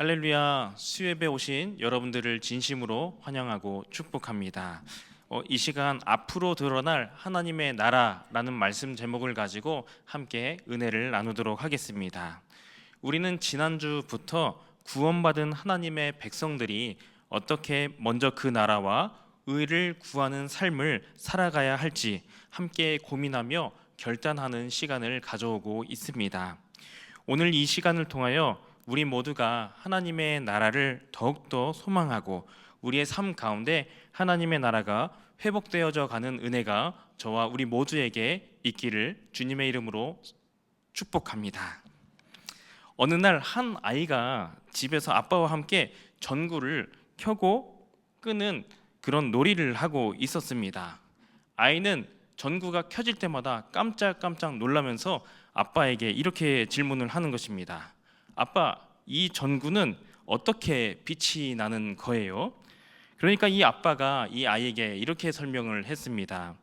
할렐루야 수협에 오신 여러분들을 진심으로 환영하고 축복합니다. 어, 이 시간 앞으로 드러날 하나님의 나라라는 말씀 제목을 가지고 함께 은혜를 나누도록 하겠습니다. 우리는 지난주부터 구원받은 하나님의 백성들이 어떻게 먼저 그 나라와 의를 구하는 삶을 살아가야 할지 함께 고민하며 결단하는 시간을 가져오고 있습니다. 오늘 이 시간을 통하여 우리 모두가 하나님의 나라를 더욱더 소망하고 우리의 삶 가운데 하나님의 나라가 회복되어져 가는 은혜가 저와 우리 모두에게 있기를 주님의 이름으로 축복합니다. 어느 날 한 아이가 집에서 아빠와 함께 전구를 켜고 끄는 그런 놀이를 하고 있었습니다. 아이는 전구가 켜질 때마다 깜짝깜짝 놀라면서 아빠에게 이렇게 질문을 하는 것입니다. 아빠, 이 전구는 어떻게 빛이 나는 거예요? 그러니까 이 아빠가 이 아이에게 이렇게 설명을 했습니다.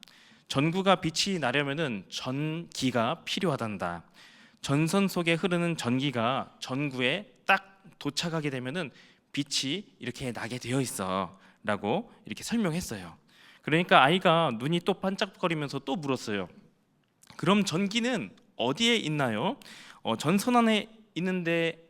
전구가 빛이 나려면은 전기가 필요하단다. 전선 속에 흐르는 전기가 전구에 딱 도착하게 되면은 빛이 이렇게 나게 되어 있어라고 이렇게 설명했어요. 그러니까 아이가 눈이 또 반짝거리면서 또 물었어요. 그럼 전기는 어디에 있나요? 어, 전선 안에 있는데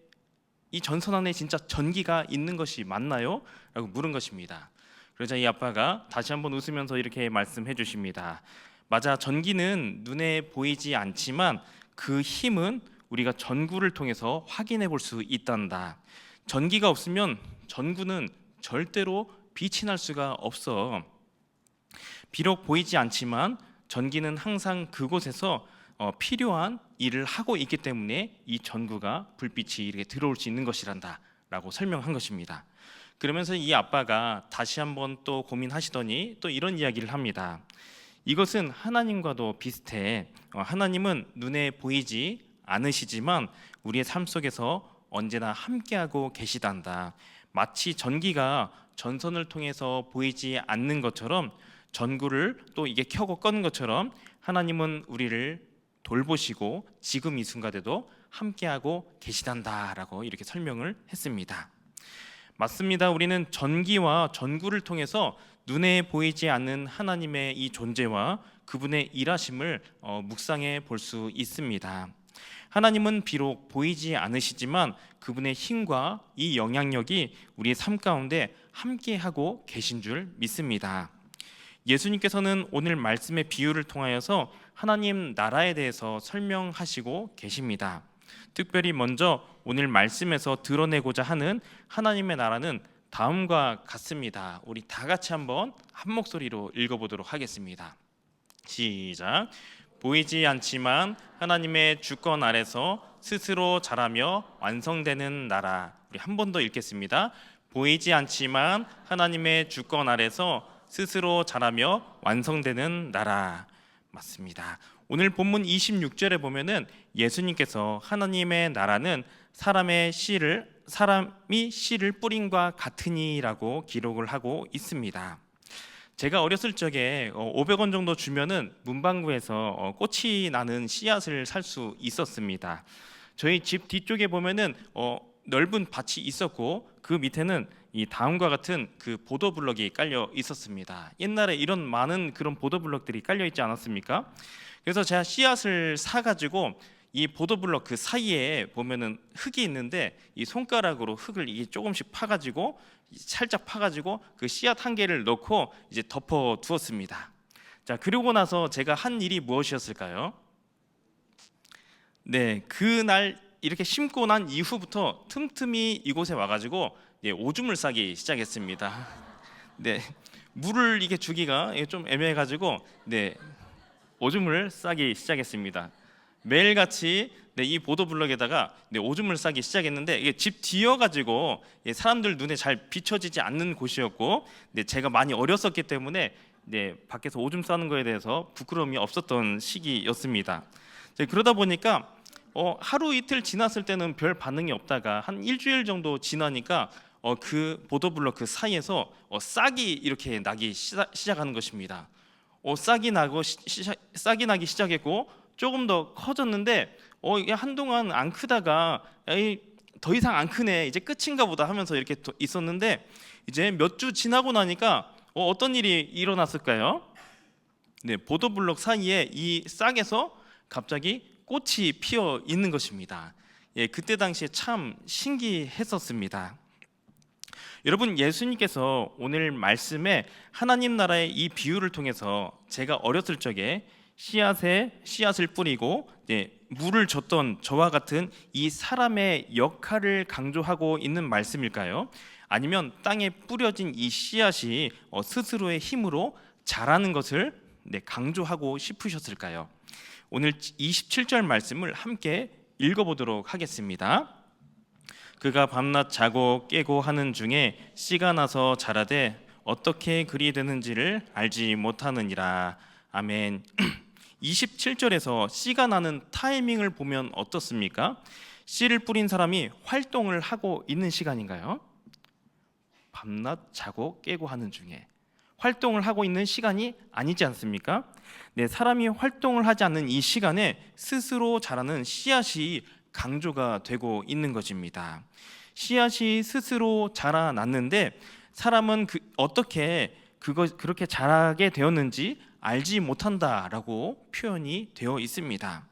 이 전선 안에 진짜 전기가 있는 것이 맞나요? 라고 물은 것입니다. 그러자 이 아빠가 다시 한번 웃으면서 이렇게 말씀해 주십니다. 맞아, 전기는 눈에 보이지 않지만 그 힘은 우리가 전구를 통해서 확인해 볼 수 있단다. 전기가 없으면 전구는 절대로 빛이 날 수가 없어. 비록 보이지 않지만 전기는 항상 그곳에서 어, 필요한 일을 하고 있기 때문에 이 전구가 불빛이 이렇게 들어올 수 있는 것이란다라고 설명한 것입니다. 그러면서 이 아빠가 다시 한번 또 고민하시더니 또 이런 이야기를 합니다. 이것은 하나님과도 비슷해. 어, 하나님은 눈에 보이지 않으시지만 우리의 삶 속에서 언제나 함께하고 계시단다. 마치 전기가 전선을 통해서 보이지 않는 것처럼 전구를 또 이게 켜고 끄는 것처럼 하나님은 우리를 돌보시고 지금 이 순간에도 함께하고 계시단다라고 이렇게 설명을 했습니다. 맞습니다. 우리는 전기와 전구를 통해서 눈에 보이지 않는 하나님의 이 존재와 그분의 일하심을 어, 묵상해 볼 수 있습니다. 하나님은 비록 보이지 않으시지만 그분의 힘과 이 영향력이 우리의 삶 가운데 함께하고 계신 줄 믿습니다. 예수님께서는 오늘 말씀의 비유를 통하여서 하나님 나라에 대해서 설명하시고 계십니다. 특별히 먼저 오늘 말씀에서 드러내고자 하는 하나님의 나라는 다음과 같습니다. 우리 다 같이 한번 한 목소리로 읽어보도록 하겠습니다. 시작. 보이지 않지만 하나님의 주권 아래서 스스로 자라며 완성되는 나라. 우리 한 번 더 읽겠습니다. 보이지 않지만 하나님의 주권 아래서 스스로 자라며 완성되는 나라. 맞습니다. 오늘 본문 26절에 보면은 예수님께서 하나님의 나라는 사람의 씨를 사람이 씨를 뿌린과 같으니라고 기록을 하고 있습니다. 제가 어렸을 적에 500원 정도 주면은 문방구에서 어, 꽃이 나는 씨앗을 살 수 있었습니다. 저희 집 뒤쪽에 보면은 어, 넓은 밭이 있었고 그 밑에는 이 다음과 같은 그 보도 블럭이 깔려 있었습니다. 옛날에 이런 많은 그런 보도 블럭들이 깔려 있지 않았습니까? 그래서 제가 씨앗을 사 가지고 이 보도 블럭 그 사이에 보면은 흙이 있는데 이 손가락으로 흙을 이게 조금씩 파 가지고 살짝 파 가지고 그 씨앗 한 개를 넣고 이제 덮어 두었습니다. 자, 그리고 나서 제가 한 일이 무엇이었을까요? 네, 그날 이렇게 심고 난 이후부터 틈틈이 이곳에 와가지고 예, 오줌을 싸기 시작했습니다. 네, 물을 이게 주기가 이게 좀 애매해가지고 네, 오줌을 싸기 시작했습니다. 매일같이 네, 이 보도 블럭에다가 네, 오줌을 싸기 시작했는데 이게 집 뒤여가지고 예, 사람들 눈에 잘 비춰지지 않는 곳이었고 네, 제가 많이 어렸었기 때문에 네, 밖에서 오줌 싸는 거에 대해서 부끄러움이 없었던 시기였습니다. 네, 그러다 보니까 어, 하루 이틀 지났을 때는 별 반응이 없다가 한 일주일 정도 지나니까 어, 그 보도블럭 그 사이에서 어, 싹이 이렇게 나기 시작, 시작하는 것입니다. 어, 싹이 나고 시, 시, 싹이 나기 시작했고 조금 더 커졌는데 어, 한동안 안 크다가 에이, 더 이상 안 크네 이제 끝인가 보다 하면서 이렇게 도- 있었는데 이제 몇 주 지나고 나니까 어, 어떤 일이 일어났을까요? 네, 보도블록 사이에 이 싹에서 갑자기 꽃이 피어 있는 것입니다. 예, 그때 당시에 참 신기했었습니다. 여러분 예수님께서 오늘 말씀에 하나님 나라의 이 비유를 통해서 제가 어렸을 적에 씨앗에 씨앗을 뿌리고 예, 물을 줬던 저와 같은 이 사람의 역할을 강조하고 있는 말씀일까요? 아니면 땅에 뿌려진 이 씨앗이 어, 스스로의 힘으로 자라는 것을 네, 강조하고 싶으셨을까요? 오늘 27절 말씀을 함께 읽어보도록 하겠습니다. 그가 밤낮 자고 깨고 하는 중에 씨가 나서 자라되 어떻게 그리 되는지를 알지 못하느니라. 아멘. 27절에서 씨가 나는 타이밍을 보면 어떻습니까? 씨를 뿌린 사람이 활동을 하고 있는 시간인가요? 밤낮 자고 깨고 하는 중에 활동을 하고 있는 시간이 아니지 않습니까? 네, 사람이 활동을 하지 않는 이 시간에 스스로 자라는 씨앗이 강조가 되고 있는 것입니다. 씨앗이 스스로 자라났는데 사람은 그 어떻게 그거 그렇게 자라게 되었는지 알지 못한다라고 표현이 되어 있습니다.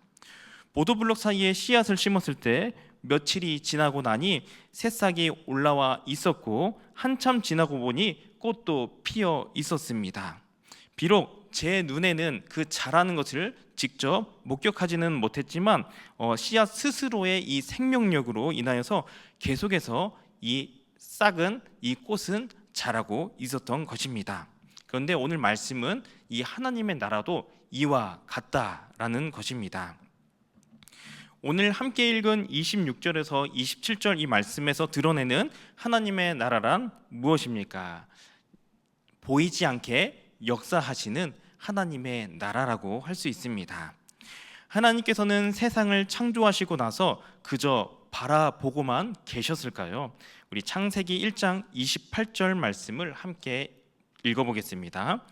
보도블록 사이에 씨앗을 심었을 때 며칠이 지나고 나니 새싹이 올라와 있었고 한참 지나고 보니 꽃도 피어 있었습니다. 비록 제 눈에는 그 자라는 것을 직접 목격하지는 못했지만 어, 씨앗 스스로의 이 생명력으로 인하여서 계속해서 이 싹은 이 꽃은 자라고 있었던 것입니다. 그런데 오늘 말씀은 이 하나님의 나라도 이와 같다라는 것입니다. 오늘 함께 읽은 26절에서 27절 이 말씀에서 드러내는 하나님의 나라란 무엇입니까? 보이지 않게 역사하시는 하나님의 나라라고 할 수 있습니다. 하나님께서는 세상을 창조하시고 나서 그저 바라보고만 계셨을까요? 우리 창세기 1장 28절 말씀을 함께 읽어보겠습니다.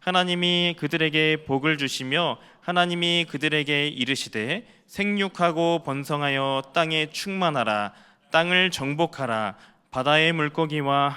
하나님이 그들에게 복을 주시며 하나님이 그들에게 이르시되 생육하고 번성하여 땅에 충만하라 땅을 정복하라 바다의 물고기와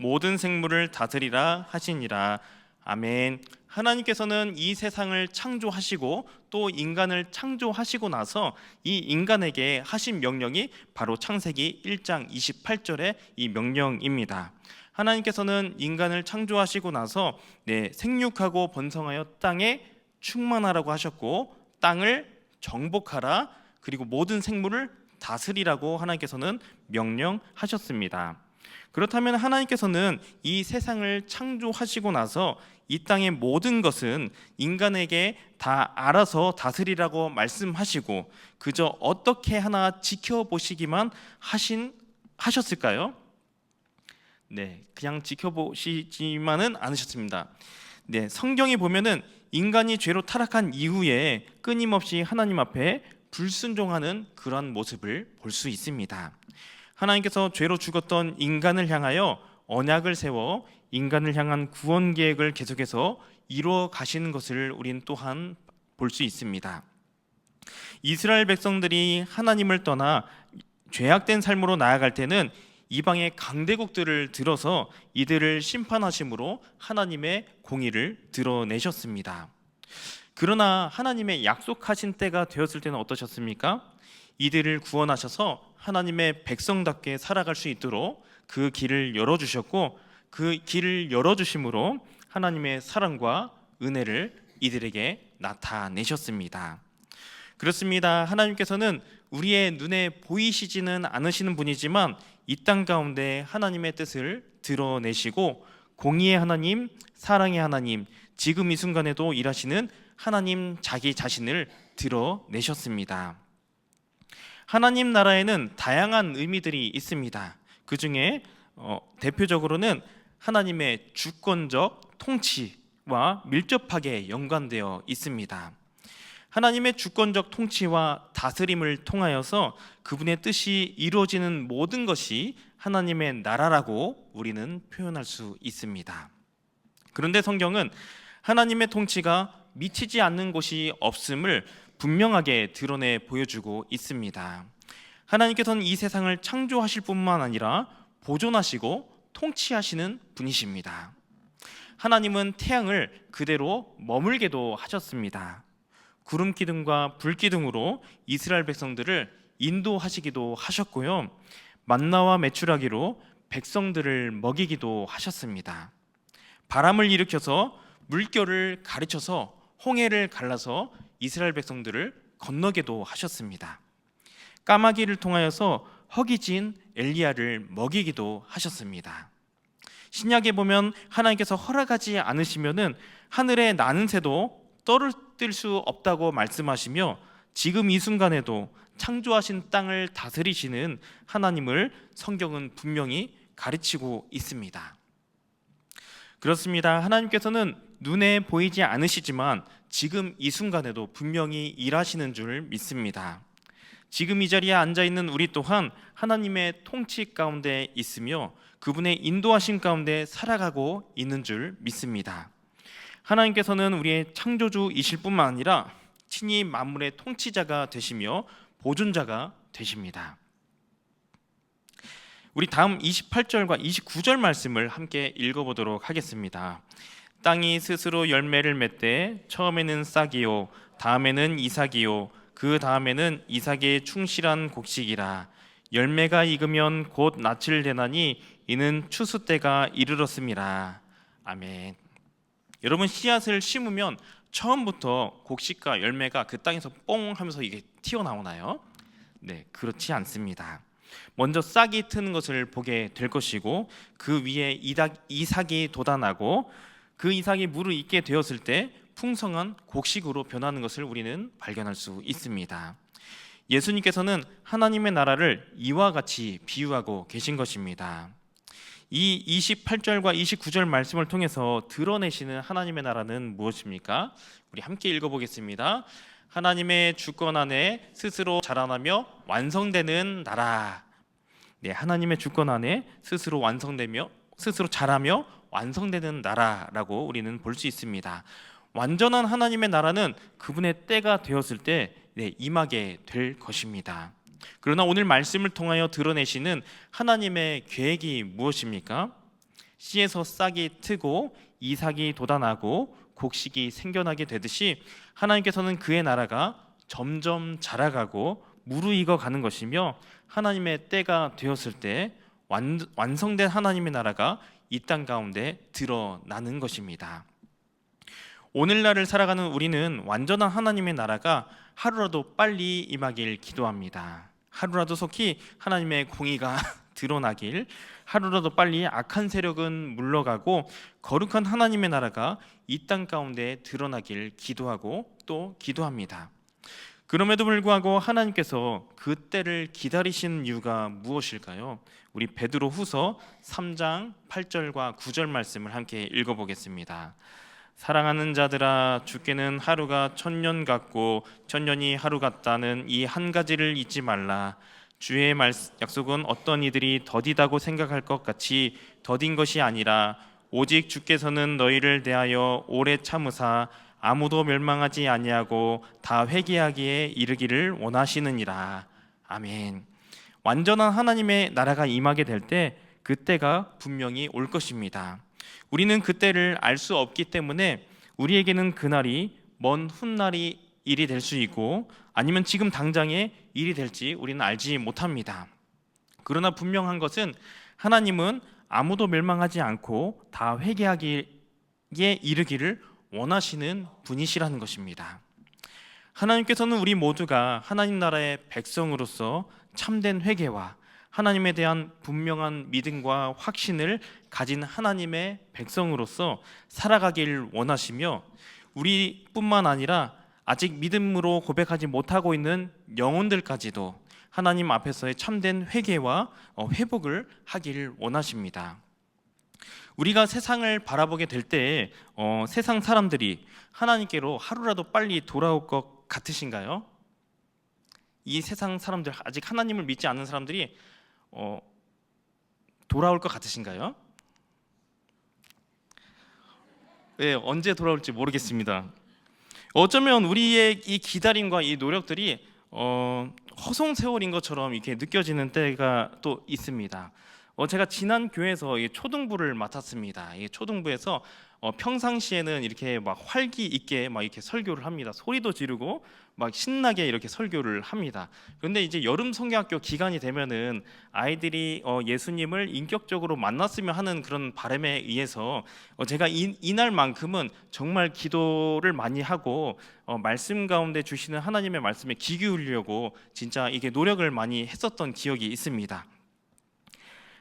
모든 생물을 다스리라 하시니라 아멘. 하나님께서는 이 세상을 창조하시고 또 인간을 창조하시고 나서 이 인간에게 하신 명령이 바로 창세기 1장 28절의 이 명령입니다. 하나님께서는 인간을 창조하시고 나서 네, 생육하고 번성하여 땅에 충만하라고 하셨고 땅을 정복하라 그리고 모든 생물을 다스리라고 하나님께서는 명령하셨습니다. 그렇다면 하나님께서는 이 세상을 창조하시고 나서 이 땅의 모든 것은 인간에게 다 알아서 다스리라고 말씀하시고 그저 어떻게 하나 지켜보시기만 하신 하셨을까요? 네, 그냥 지켜보시지만은 않으셨습니다. 네, 성경에 보면은 인간이 죄로 타락한 이후에 끊임없이 하나님 앞에 불순종하는 그러한 모습을 볼 수 있습니다. 하나님께서 죄로 죽었던 인간을 향하여 언약을 세워 인간을 향한 구원 계획을 계속해서 이루어 가시는 것을 우리는 또한 볼 수 있습니다. 이스라엘 백성들이 하나님을 떠나 죄악된 삶으로 나아갈 때는 이방의 강대국들을 들어서 이들을 심판하심으로 하나님의 공의를 드러내셨습니다. 그러나 하나님의 약속하신 때가 되었을 때는 어떠셨습니까? 이들을 구원하셔서 하나님의 백성답게 살아갈 수 있도록 그 길을 열어주셨고 그 길을 열어주심으로 하나님의 사랑과 은혜를 이들에게 나타내셨습니다. 그렇습니다. 하나님께서는 우리의 눈에 보이시지는 않으시는 분이지만 이 땅 가운데 하나님의 뜻을 드러내시고 공의의 하나님, 사랑의 하나님, 지금 이 순간에도 일하시는 하나님 자기 자신을 드러내셨습니다. 하나님 나라에는 다양한 의미들이 있습니다. 그 중에 어, 대표적으로는 하나님의 주권적 통치와 밀접하게 연관되어 있습니다. 하나님의 주권적 통치와 다스림을 통하여서 그분의 뜻이 이루어지는 모든 것이 하나님의 나라라고 우리는 표현할 수 있습니다. 그런데 성경은 하나님의 통치가 미치지 않는 곳이 없음을 분명하게 드러내 보여주고 있습니다. 하나님께서는 이 세상을 창조하실 뿐만 아니라 보존하시고 통치하시는 분이십니다. 하나님은 태양을 그대로 머물게도 하셨습니다. 구름 기둥과 불 기둥으로 이스라엘 백성들을 인도하시기도 하셨고요. 만나와 메추라기로 백성들을 먹이기도 하셨습니다. 바람을 일으켜서 물결을 가르쳐서 홍해를 갈라서 이스라엘 백성들을 건너게도 하셨습니다. 까마귀를 통하여서 허기진 엘리야를 먹이기도 하셨습니다. 신약에 보면 하나님께서 허락하지 않으시면은 하늘에 나는 새도 떨어뜨릴 수 없다고 말씀하시며 지금 이 순간에도 창조하신 땅을 다스리시는 하나님을 성경은 분명히 가르치고 있습니다. 그렇습니다. 하나님께서는 눈에 보이지 않으시지만 지금 이 순간에도 분명히 일하시는 줄 믿습니다. 지금 이 자리에 앉아 있는 우리 또한 하나님의 통치 가운데 있으며 그분의 인도하신 가운데 살아가고 있는 줄 믿습니다. 하나님께서는 우리의 창조주이실 뿐만 아니라 친히 만물의 통치자가 되시며 보존자가 되십니다. 우리 다음 28절과 29절 말씀을 함께 읽어보도록 하겠습니다. 땅이 스스로 열매를 맺되 처음에는 싹이요 다음에는 이삭이요 그 다음에는 이삭의 충실한 곡식이라 열매가 익으면 곧 낯을 대나니 이는 추수 때가 이르렀음이라 아멘. 여러분 씨앗을 심으면 처음부터 곡식과 열매가 그 땅에서 뽕 하면서 이게 튀어나오나요? 네, 그렇지 않습니다. 먼저 싹이 트는 것을 보게 될 것이고 그 위에 이삭, 이삭이 돋아나고 그 이삭이 물을 잊게 되었을 때 풍성한 곡식으로 변하는 것을 우리는 발견할 수 있습니다. 예수님께서는 하나님의 나라를 이와 같이 비유하고 계신 것입니다. 이 28절과 29절 말씀을 통해서 드러내시는 하나님의 나라는 무엇입니까? 우리 함께 읽어보겠습니다. 하나님의 주권 안에 스스로 자라나며 완성되는 나라. 네, 하나님의 주권 안에 스스로 완성되며 스스로 자라며 완성되는 나라라고 우리는 볼 수 있습니다. 완전한 하나님의 나라는 그분의 때가 되었을 때 네, 임하게 될 것입니다. 그러나 오늘 말씀을 통하여 드러내시는 하나님의 계획이 무엇입니까? 씨에서 싹이 트고 이삭이 돋아나고 곡식이 생겨나게 되듯이 하나님께서는 그의 나라가 점점 자라가고 무르익어 가는 것이며 하나님의 때가 되었을 때 완, 완성된 하나님의 나라가 이 땅 가운데 드러나는 것입니다. 오늘날을 살아가는 우리는 완전한 하나님의 나라가 하루라도 빨리 임하길 기도합니다. 하루라도 속히 하나님의 공의가 드러나길 하루라도 빨리 악한 세력은 물러가고 거룩한 하나님의 나라가 이 땅 가운데 드러나길 기도하고 또 기도합니다. 그럼에도 불구하고 하나님께서 그 때를 기다리시는 이유가 무엇일까요? 우리 베드로 후서 3장 8절과 9절 말씀을 함께 읽어보겠습니다. 사랑하는 자들아 주께는 하루가 천년 같고 천년이 하루 같다는 이 한 가지를 잊지 말라. 주의 말, 약속은 어떤 이들이 더디다고 생각할 것 같이 더딘 것이 아니라 오직 주께서는 너희를 대하여 오래 참으사 아무도 멸망하지 아니하고 다 회개하기에 이르기를 원하시느니라. 아멘. 완전한 하나님의 나라가 임하게 될 때 그때가 분명히 올 것입니다. 우리는 그때를 알 수 없기 때문에 우리에게는 그날이 먼 훗날이 일이 될 수 있고 아니면 지금 당장의 일이 될지 우리는 알지 못합니다. 그러나 분명한 것은 하나님은 아무도 멸망하지 않고 다 회개하기에 이르기를 원하시는 분이시라는 것입니다. 하나님께서는 우리 모두가 하나님 나라의 백성으로서 참된 회개와 하나님에 대한 분명한 믿음과 확신을 가진 하나님의 백성으로서 살아가길 원하시며 우리뿐만 아니라 아직 믿음으로 고백하지 못하고 있는 영혼들까지도 하나님 앞에서의 참된 회개와 어, 회복을 하기를 원하십니다. 우리가 세상을 바라보게 될때 어, 세상 사람들이 하나님께로 하루라도 빨리 돌아올 것 같으신가요? 이 세상 사람들 아직 하나님을 믿지 않는 사람들이 어, 돌아올 것 같으신가요? 네, 언제 돌아올지 모르겠습니다. 어쩌면 우리의 이 기다림과 이 노력들이 어, 허송 세월인 것처럼 이렇게 느껴지는 때가 또 있습니다. 어, 제가 지난 교회에서 이 초등부를 맡았습니다. 이 초등부에서 어, 평상시에는 이렇게 막 활기 있게 막 이렇게 설교를 합니다. 소리도 지르고 막 신나게 이렇게 설교를 합니다. 그런데 이제 여름 성경학교 기간이 되면은 아이들이 어, 예수님을 인격적으로 만났으면 하는 그런 바람에 의해서 어, 제가 이, 이날만큼은 정말 기도를 많이 하고 어, 말씀 가운데 주시는 하나님의 말씀에 귀 기울이려고 진짜 이게 노력을 많이 했었던 기억이 있습니다.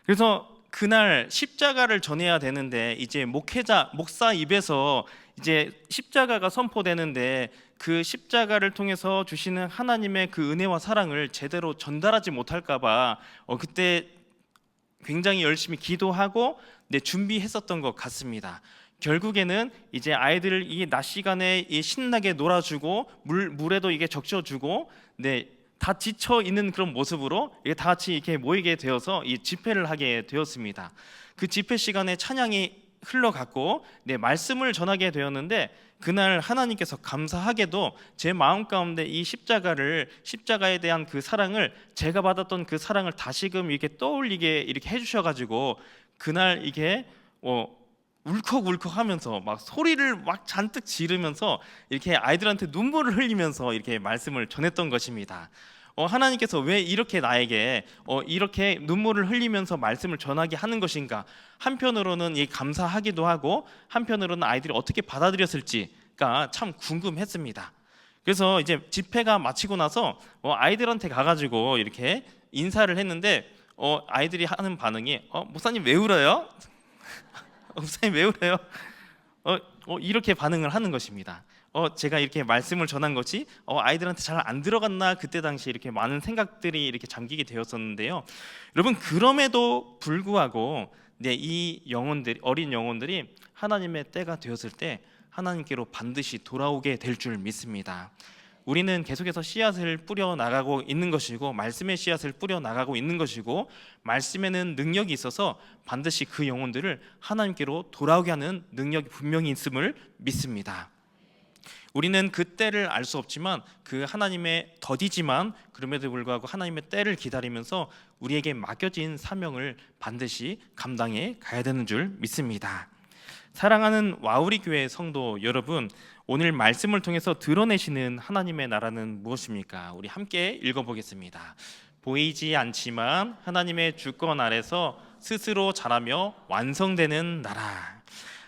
그래서 그날 십자가를 전해야 되는데 이제 목회자 목사 입에서 이제 십자가가 선포되는데 그 십자가를 통해서 주시는 하나님의 그 은혜와 사랑을 제대로 전달하지 못할까봐 어, 그때 굉장히 열심히 기도하고 네, 준비했었던 것 같습니다. 결국에는 이제 아이들을 이 낮 시간에 이 신나게 놀아주고 물 물에도 이게 적셔주고 네. 다 지쳐 있는 그런 모습으로 다 같이 이렇게 모이게 되어서 이 집회를 하게 되었습니다. 그 집회 시간에 찬양이 흘러갔고 네 말씀을 전하게 되었는데 그날 하나님께서 감사하게도 제 마음 가운데 이 십자가를 십자가에 대한 그 사랑을 제가 받았던 그 사랑을 다시금 이렇게 떠올리게 이렇게 해주셔 가지고 그날 이게 어 울컥울컥 하면서 막 소리를 막 잔뜩 지르면서 이렇게 아이들한테 눈물을 흘리면서 이렇게 말씀을 전했던 것입니다. 어, 하나님께서 왜 이렇게 나에게 어, 이렇게 눈물을 흘리면서 말씀을 전하게 하는 것인가? 한편으로는 이 감사하기도 하고 한편으로는 아이들이 어떻게 받아들였을지가 참 궁금했습니다. 그래서 이제 집회가 마치고 나서 어, 아이들한테 가가지고 이렇게 인사를 했는데 어, 아이들이 하는 반응이 어, 목사님 왜 울어요? 목사님 왜 울어요? 어, 어, 이렇게 반응을 하는 것입니다. 어, 제가 이렇게 말씀을 전한 것이 어, 아이들한테 잘 안 들어갔나 그때 당시 이렇게 많은 생각들이 이렇게 잠기게 되었었는데요. 여러분 그럼에도 불구하고 네, 이 영혼들 어린 영혼들이 하나님의 때가 되었을 때 하나님께로 반드시 돌아오게 될 줄 믿습니다. 우리는 계속해서 씨앗을 뿌려 나가고 있는 것이고 말씀의 씨앗을 뿌려 나가고 있는 것이고 말씀에는 능력이 있어서 반드시 그 영혼들을 하나님께로 돌아오게 하는 능력이 분명히 있음을 믿습니다. 우리는 그 때를 알 수 없지만 그 하나님의 더디지만 그럼에도 불구하고 하나님의 때를 기다리면서 우리에게 맡겨진 사명을 반드시 감당해 가야 되는 줄 믿습니다. 사랑하는 와우리 교회 성도 여러분, 오늘 말씀을 통해서 드러내시는 하나님의 나라는 무엇입니까? 우리 함께 읽어보겠습니다. 보이지 않지만 하나님의 주권 아래서 스스로 자라며 완성되는 나라.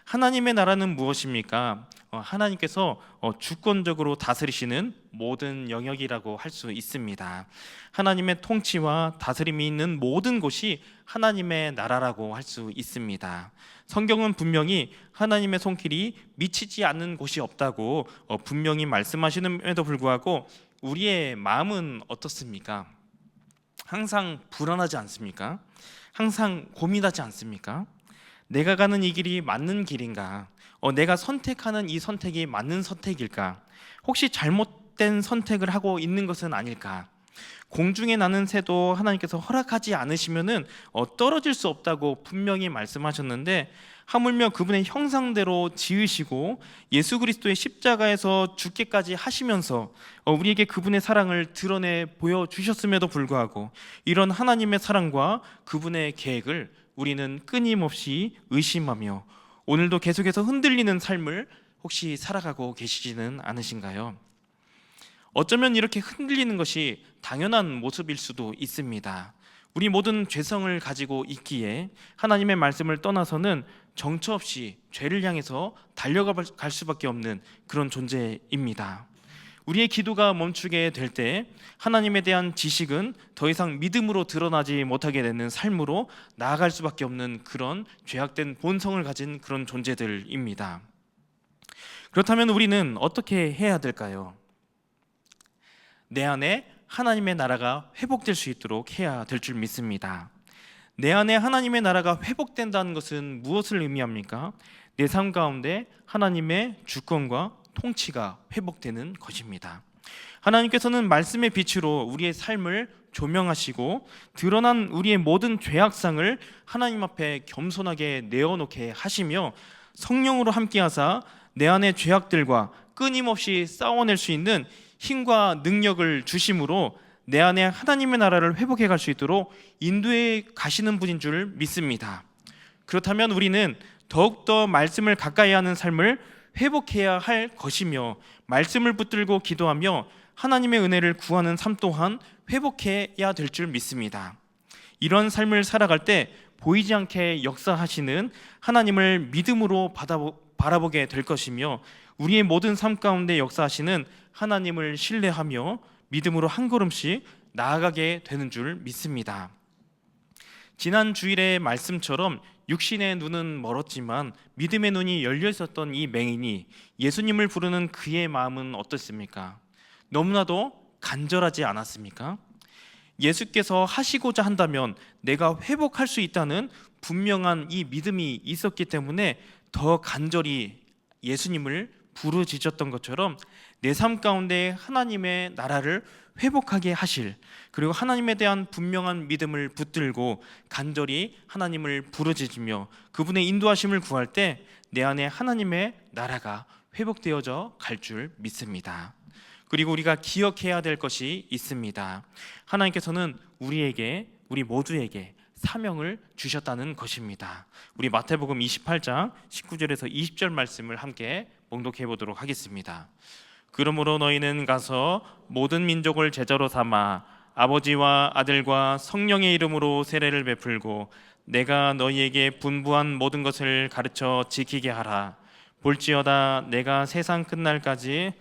하나님의 나라는 무엇입니까? 어, 하나님께서 어, 주권적으로 다스리시는 모든 영역이라고 할 수 있습니다. 하나님의 통치와 다스림이 있는 모든 곳이 하나님의 나라라고 할 수 있습니다. 성경은 분명히 하나님의 손길이 미치지 않는 곳이 없다고 어, 분명히 말씀하시는에도 불구하고 우리의 마음은 어떻습니까? 항상 불안하지 않습니까? 항상 고민하지 않습니까? 내가 가는 이 길이 맞는 길인가? 어, 내가 선택하는 이 선택이 맞는 선택일까? 혹시 잘못된 선택을 하고 있는 것은 아닐까? 공중에 나는 새도 하나님께서 허락하지 않으시면은 어, 떨어질 수 없다고 분명히 말씀하셨는데 하물며 그분의 형상대로 지으시고 예수 그리스도의 십자가에서 죽기까지 하시면서 어, 우리에게 그분의 사랑을 드러내 보여 주셨음에도 불구하고 이런 하나님의 사랑과 그분의 계획을 우리는 끊임없이 의심하며 오늘도 계속해서 흔들리는 삶을 혹시 살아가고 계시지는 않으신가요? 어쩌면 이렇게 흔들리는 것이 당연한 모습일 수도 있습니다. 우리 모든 죄성을 가지고 있기에 하나님의 말씀을 떠나서는 정처 없이 죄를 향해서 달려갈 수밖에 없는 그런 존재입니다. 우리의 기도가 멈추게 될 때 하나님에 대한 지식은 더 이상 믿음으로 드러나지 못하게 되는 삶으로 나아갈 수밖에 없는 그런 죄악된 본성을 가진 그런 존재들입니다. 그렇다면 우리는 어떻게 해야 될까요? 내 안에 하나님의 나라가 회복될 수 있도록 해야 될 줄 믿습니다. 내 안에 하나님의 나라가 회복된다는 것은 무엇을 의미합니까? 내 삶 가운데 하나님의 주권과 통치가 회복되는 것입니다. 하나님께서는 말씀의 빛으로 우리의 삶을 조명하시고 드러난 우리의 모든 죄악상을 하나님 앞에 겸손하게 내어놓게 하시며 성령으로 함께하사 내 안의 죄악들과 끊임없이 싸워낼 수 있는 힘과 능력을 주심으로 내 안에 하나님의 나라를 회복해 갈 수 있도록 인도해 가시는 분인 줄 믿습니다. 그렇다면 우리는 더욱더 말씀을 가까이 하는 삶을 회복해야 할 것이며 말씀을 붙들고 기도하며 하나님의 은혜를 구하는 삶 또한 회복해야 될 줄 믿습니다. 이런 삶을 살아갈 때 보이지 않게 역사하시는 하나님을 믿음으로 받아보, 바라보게 될 것이며 우리의 모든 삶 가운데 역사하시는 하나님을 신뢰하며 믿음으로 한 걸음씩 나아가게 되는 줄 믿습니다. 지난 주일의 말씀처럼 육신의 눈은 멀었지만 믿음의 눈이 열려 있었던 이 맹인이 예수님을 부르는 그의 마음은 어떻습니까? 너무나도 간절하지 않았습니까? 예수께서 하시고자 한다면 내가 회복할 수 있다는 분명한 이 믿음이 있었기 때문에 더 간절히 예수님을 부르짖었던 것처럼 내 삶 가운데 하나님의 나라를 회복하게 하실 그리고 하나님에 대한 분명한 믿음을 붙들고 간절히 하나님을 부르짖으며 그분의 인도하심을 구할 때 내 안에 하나님의 나라가 회복되어져 갈 줄 믿습니다. 그리고 우리가 기억해야 될 것이 있습니다. 하나님께서는 우리에게 우리 모두에게 사명을 주셨다는 것입니다. 우리 마태복음 28장 19절에서 20절 말씀을 함께 봉독해 보도록 하겠습니다. 그러므로 너희는 가서 모든 민족을 제자로 삼아 아버지와 아들과 성령의 이름으로 세례를 베풀고 내가 너희에게 분부한 모든 것을 가르쳐 지키게 하라. 볼지어다 내가 세상 끝날까지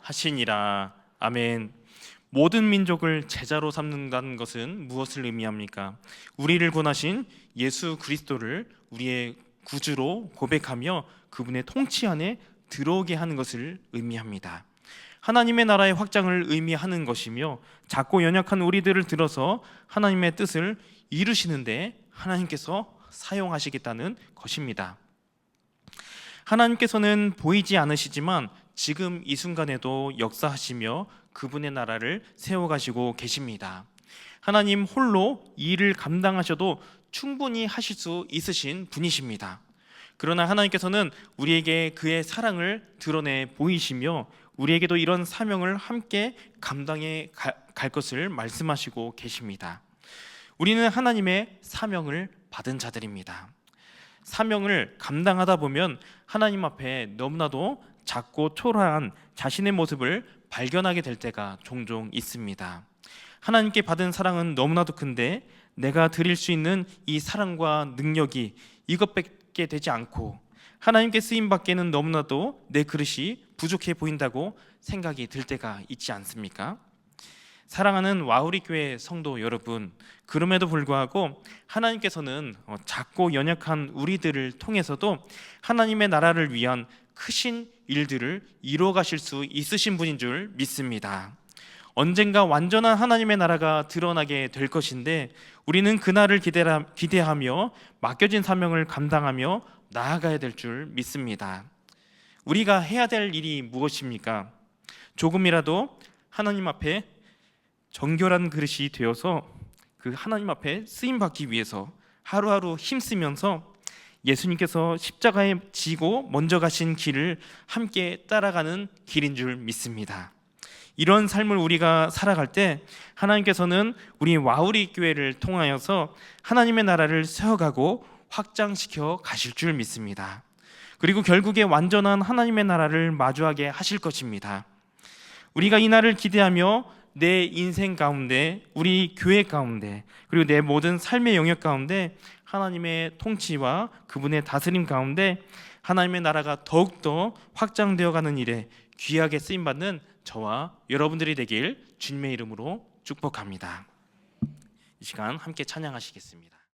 하시니라. 아멘. 모든 민족을 제자로 삼는다는 것은 무엇을 의미합니까? 우리를 권하신 예수 그리스도를 우리의 구주로 고백하며 그분의 통치 안에 들어오게 하는 것을 의미합니다. 하나님의 나라의 확장을 의미하는 것이며 작고 연약한 우리들을 들어서 하나님의 뜻을 이루시는데 하나님께서 사용하시겠다는 것입니다. 하나님께서는 보이지 않으시지만 지금 이 순간에도 역사하시며 그분의 나라를 세워가시고 계십니다. 하나님 홀로 이 일을 감당하셔도 충분히 하실 수 있으신 분이십니다. 그러나 하나님께서는 우리에게 그의 사랑을 드러내 보이시며 우리에게도 이런 사명을 함께 감당해 가- 갈 것을 말씀하시고 계십니다. 우리는 하나님의 사명을 받은 자들입니다. 사명을 감당하다 보면 하나님 앞에 너무나도 작고 초라한 자신의 모습을 발견하게 될 때가 종종 있습니다. 하나님께 받은 사랑은 너무나도 큰데 내가 드릴 수 있는 이 사랑과 능력이 이것밖에 되지 않고 하나님께 쓰임 받기에는 너무나도 내 그릇이 부족해 보인다고 생각이 들 때가 있지 않습니까? 사랑하는 와우리 교회 성도 여러분, 그럼에도 불구하고 하나님께서는 어, 작고 연약한 우리들을 통해서도 하나님의 나라를 위한 크신 일들을 이루어 가실 수 있으신 분인 줄 믿습니다. 언젠가 완전한 하나님의 나라가 드러나게 될 것인데 우리는 그날을 기대하- 기대하며 맡겨진 사명을 감당하며 나아가야 될 줄 믿습니다. 우리가 해야 될 일이 무엇입니까? 조금이라도 하나님 앞에 정결한 그릇이 되어서 그 하나님 앞에 쓰임 받기 위해서 하루하루 힘쓰면서 예수님께서 십자가에 지고 먼저 가신 길을 함께 따라가는 길인 줄 믿습니다. 이런 삶을 우리가 살아갈 때 하나님께서는 우리 와우리 교회를 통하여서 하나님의 나라를 세워가고 확장시켜 가실 줄 믿습니다. 그리고 결국에 완전한 하나님의 나라를 마주하게 하실 것입니다. 우리가 이 날을 기대하며 내 인생 가운데, 우리 교회 가운데, 그리고 내 모든 삶의 영역 가운데 하나님의 통치와 그분의 다스림 가운데 하나님의 나라가 더욱더 확장되어 가는 일에 귀하게 쓰임 받는 저와 여러분들이 되길 주님의 이름으로 축복합니다. 이 시간 함께 찬양하시겠습니다.